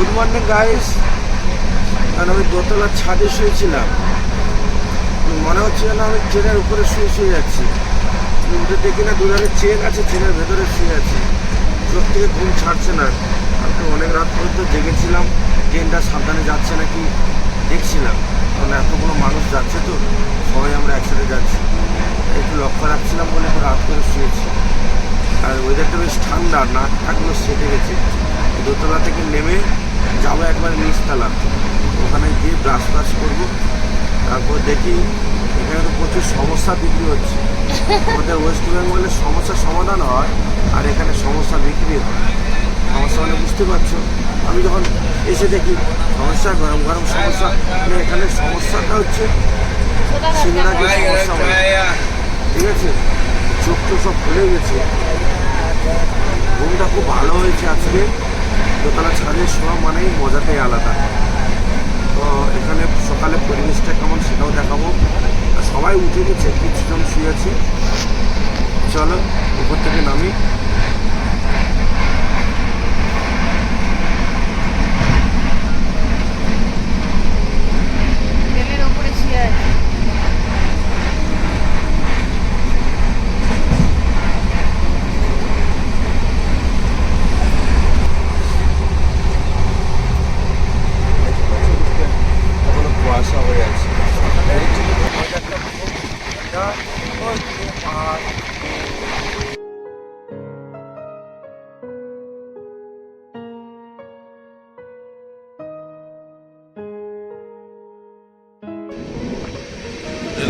Good morning guys কারণ আমি দোতলার ছাদে শুয়েছিলাম। মনে হচ্ছে যেন আমি ট্রেনের উপরে শুয়ে শুয়ে যাচ্ছি। উঠে দেখি না, দুধারে চেন আছে, চেনের ভেতরে শুয়ে আছি। চোখ থেকে ঘুম ছাড়ছে না। আমি তো অনেক রাত পর্যন্ত জেগেছিলাম। ট্রেনটা সাবধানে যাচ্ছে নাকি দেখছিলাম। কারণ এতগুলো মানুষ যাচ্ছে তো, সবাই আমরা একসাথে যাচ্ছি। একটু লক্ষ্য রাখছিলাম বলে একটু রাত করে শুয়েছি। আর ওয়েদারটা বেশ ঠান্ডা নাক টাকগুলো সেটে গেছে। দোতলা থেকে নেমে যাব একবার নিচতলা ওখানে গিয়ে ব্রাশ ব্রাশ করব। তারপর দেখি এখানে তো প্রচুর সমস্যা বিক্রি হচ্ছে। আমাদের ওয়েস্ট বেঙ্গলের সমস্যার সমাধান হয় আর এখানে সমস্যা বিক্রি হয়। সমস্যা মানে বুঝতে পারছ? আমি যখন এসে দেখি সমস্যা, গরম গরম সমস্যা মানে এখানে সমস্যাটা হচ্ছে ঠিক আছে? চোখ তো সব খুলে গেছে। ঘুমটা খুব ভালো হয়েছে আজকে। দোতলা ছাদে শোয়া মানেই মজাটাই আলাদা। তো এখানে সকালে পরিবেশটা কেমন সেটাও দেখাবো। সবাই উঠে গেছে, কিছুজন শুয়েছি চলো, উপর থেকে নামি।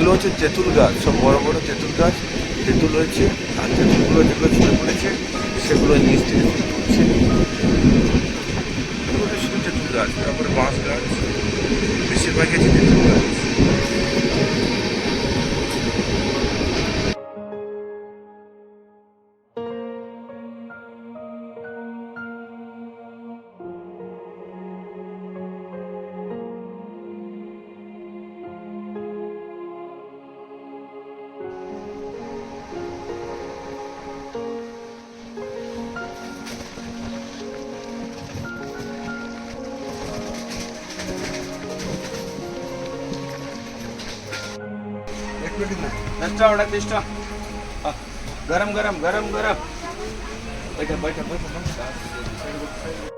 এগুলো হচ্ছে তেঁতুল গাছ, সব বড় বড় তেঁতুল গাছ। তেঁতুল রয়েছে আর তেঁতুলগুলো যেগুলো ছুটে পড়েছে সেগুলো নিচ থেকে তুলছে। তেঁতুল গাছ, তারপরে বাঁশ গাছ, বেশিরভাগই আছে তেঁতুল গাছ। વડા વડાતિષ્ઠ ગરમ ગરમ ગરમ ગરમ. બેઠા બેઠા બેઠા.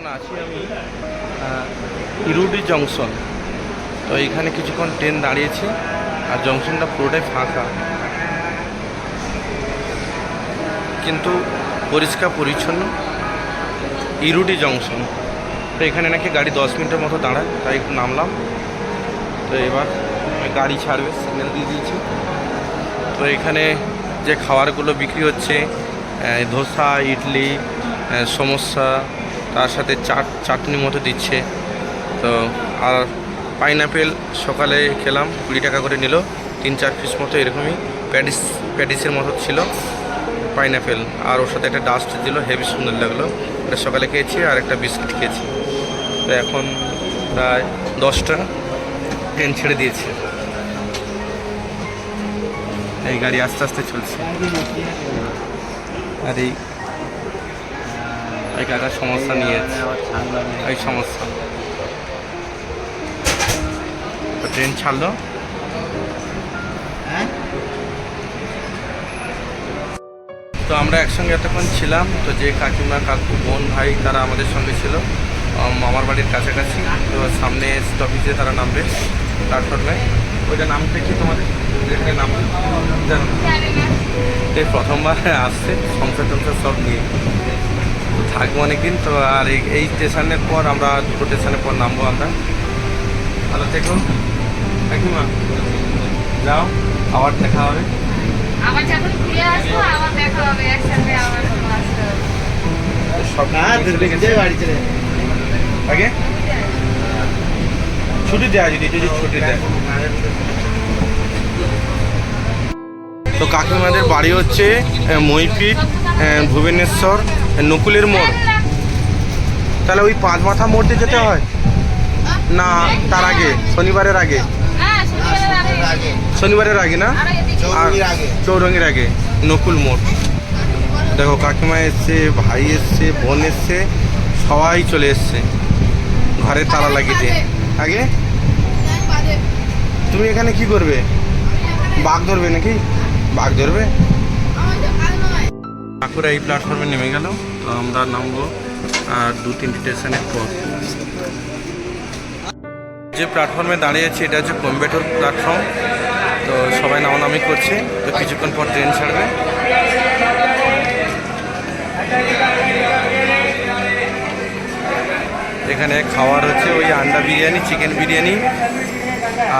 এখন আছি আমি ইরুডি জংশন। তো এখানে কিছুক্ষণ ট্রেন দাঁড়িয়েছে আর জংশনটা পুরোটাই ফাঁকা। কিন্তু পরিষ্কার পরিচ্ছন্ন ইরুডি জংশন। তো এখানে নাকি গাড়ি দশ মিনিটের মতো দাঁড়ায় তাই একটু নামলাম। তো এবার গাড়ি ছাড়বে সিগন্যাল দিয়ে দিয়েছি। তো এখানে যে খাবারগুলো বিক্রি হচ্ছে ধোসা ইডলি আহ, সমোসা তার সাথে চাট, চাটনি মতো দিচ্ছে। তো আর পাইনাপেল সকালে খেলাম, কুড়ি টাকা করে নিল। তিন, চার পিস মতো এরকমই প্যাডিস প্যাডিসের মতো ছিল পাইনাপেল। আর ওর সাথে একটা ডাস্ট দিল, হেভি সুন্দর লাগল। এটা সকালে খেয়েছি আর একটা বিস্কিট খেয়েছি। তো এখন প্রায় দশটা ট্রেন ছেড়ে দিয়েছে। এই গাড়ি আস্তে আস্তে চলছে। আর এই এই কাকার সমস্যা নিয়ে এই সমস্যা। তো ট্রেন ছাড়লো? তো আমরা একসঙ্গে এতক্ষণ ছিলাম। তো যে কাকিমা কাকু বোন ভাই তারা আমাদের সঙ্গে ছিল। মামার বাড়ির কাছাকাছি। তো সামনে স্টপেজে তারা নামবে। প্ল্যাটফর্মে ওইটা নামটা কি তোমাদের? যেখানে নাম জানো প্রথমবার আসছে। সংসার টংসার সব নিয়ে। থাকব অনেকদিন তো আর এই- এই স্টেশনের পর আমরা দুটো স্টেশনের পর নামবো আমরা। ভালো থেকো। কাকিমা যাও আবার দেখা হবে। আবার যখন ঘুরে আসব আবার দেখা হবে একসাথে আবার আসতে হবে। সব চলে আগে ছুটি দেয় যদি যদি ছুটি দেয়। তো কাকিমাদের বাড়ি হচ্ছে মইপিট ভুবনেশ্বর। নকুলের মোড়। তাহলে ওই পাঁচ মাথা মোড় দিয়ে যেতে হয়? না তার আগে শনিবারের আগে। হ্যাঁ শনিবারের আগে না? আর চৌরঙ্গের আগে নকুল মোড়। দেখো কাকিমা এসছে ভাই এসছে বোন এসছে সবাই চলে এসছে। ঘরে তালা লাগিয়ে দিয়ে। আগে? তুমি এখানে কি করবে? বাঘ ধরবে নাকি? বাঘ ধরবে? কাকুরা এই প্ল্যাটফর্মে নেমে গেল। তো আমরা নামবো আর দু তিনটে স্টেশনের পর। যে প্ল্যাটফর্মে দাঁড়িয়ে আছি, এটা হচ্ছে কম্বেটর প্ল্যাটফর্ম তো সবাই নামানামি করছে, তো কিছুক্ষণ পর ট্রেন ছাড়বে। এখানে খাওয়ার হচ্ছে ওই আন্ডা বিরিয়ানি চিকেন বিরিয়ানি,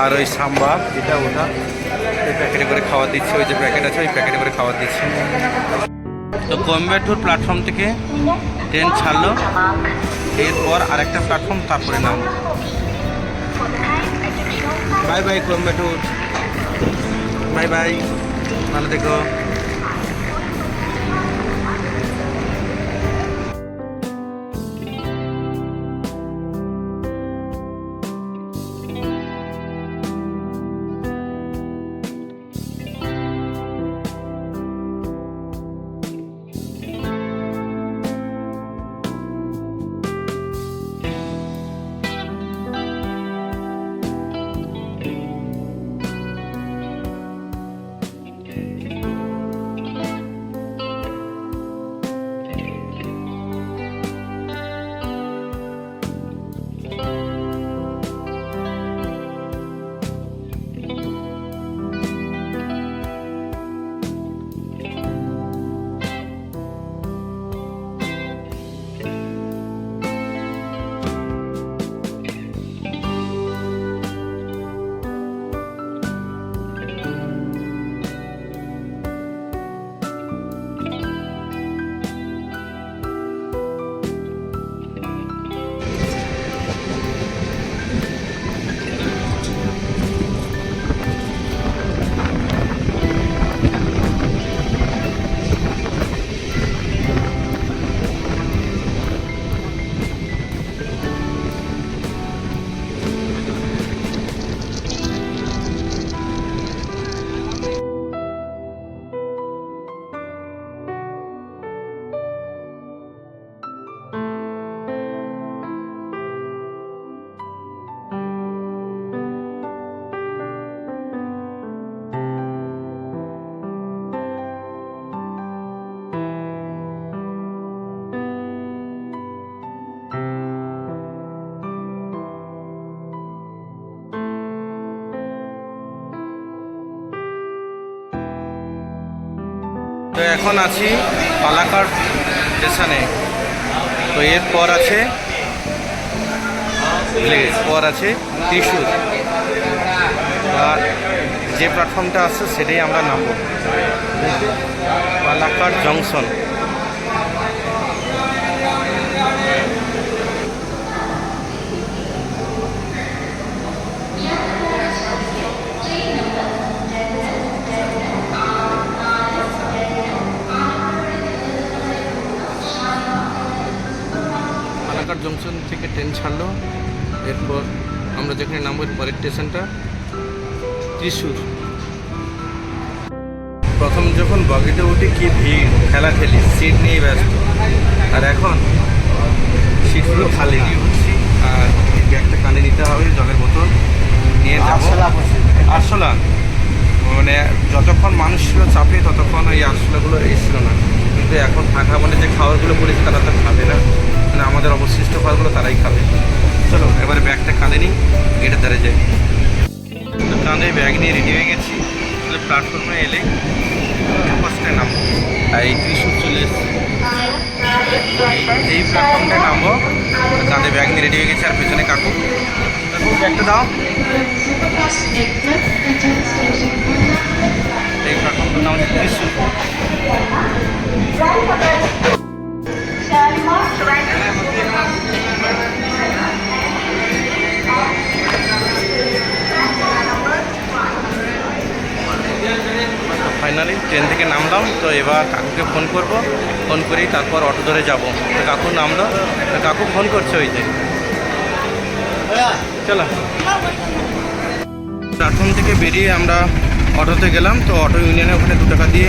আর ওই সাম্বার, এটা ওটা। ওই প্যাকেটে করে খাওয়া দিচ্ছে, ওই যে প্যাকেট আছে, ওই প্যাকেটে করে খাওয়া দিচ্ছে। তো কোয়েম্বাটুর প্ল্যাটফর্ম থেকে ট্রেন ছাড়লো। এরপর আরেকটা প্ল্যাটফর্ম তারপরে নাম। Bye bye Coimbatore bye bye ভালো থেকো। তো এখন আছি পালাকার স্টেশনে। তো এরপর আছে পর আছে ত্রিশুর আর যে প্ল্যাটফর্মটা আছে সেটাই আমরা নামব। পালাকার জংশন জংশন থেকে ট্রেন ছাড়লো। এরপর আমরা যেখানে নামবো পরের স্টেশনটা ত্রিশূর। প্রথম যখন বগিতে উঠে কি ভিড় খেলা খেলি সিট নিয়ে ব্যস্ত। আর এখন সিটগুলো খালি নিয়ে উঠছি। আর একটা কানে নিতে হবে জলের বোতল নিয়ে যাব। আরশোলা মানে যতক্ষণ মানুষ ছিল চাপে ততক্ষণ ওই আরশোলাগুলো এসেছিল না। কিন্তু এখন ফাঁকা মানে যে খাবারগুলো পড়েছে তারা তো খাবে না। মানে আমাদের অবশিষ্ট খাবারগুলো তারাই খাবে। চলো, এবারে ব্যাগটা কাঁধে নিই, গেটের ধারে যাই। কাঁধে ব্যাগ নিয়ে রেডি হয়ে গেছি। তাহলে প্ল্যাটফর্মে এলে ফার্স্টে নামবো। আর এই ত্রিশুর চলে এই- প্ল্যাটফর্মটায় নামবো। কাঁধে ব্যাগ নিয়ে রেডি হয়ে গেছে, আর পেছনে কাকু। কাকু, ব্যাগটা দাও। এই প্ল্যাটফর্মটার নাম হচ্ছে ত্রিশুর ফাইনালি ট্রেন থেকে নামলাম, তো এবার কাকুকে ফোন করব। ফোন করেই তারপর অটো ধরে যাব। কাকু নামলো কাকু ফোন করছে ওই যে। চলো। প্ল্যাটফর্ম থেকে বেরিয়ে আমরা অটোতে গেলাম, তো অটো ইউনিয়নে ওখানে দু টাকা দিয়ে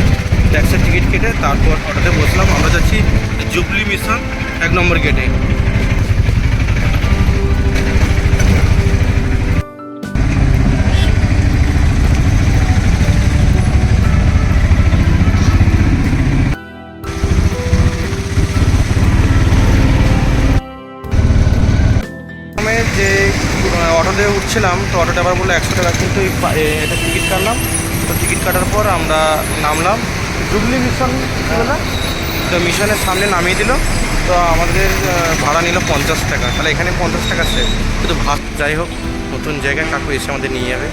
ট্যাক্সির টিকিট কেটে তারপর অটোতে বসলাম। আমরা যাচ্ছি জুবলি মিশন, এক নম্বর গেটে যে অটোতে উঠছিলাম, তো অটোটা আবার বলল, একশো টাকা কিন্তু এটা টিকিট কাটলাম। তো টিকিট কাটার পর আমরা নামলাম। জুবলি মিশন তো মিশনের সামনে নামিয়ে দিল। তো আমাদের ভাড়া নিল পঞ্চাশ টাকা। তাহলে এখানে পঞ্চাশ টাকা সে কিন্তু ভাত যাই হোক, নতুন জায়গায় কাকু এসে আমাদের নিয়ে যাবে।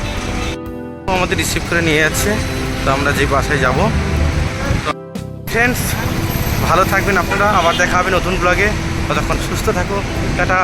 আমাদের রিসিভ করে নিয়ে যাচ্ছে। তো আমরা যে বাসায় যাব। ফ্রেন্ডস ভালো থাকবেন আপনারা। আবার দেখা হবে নতুন ব্লগে ততক্ষণ সুস্থ থাকো টাটা।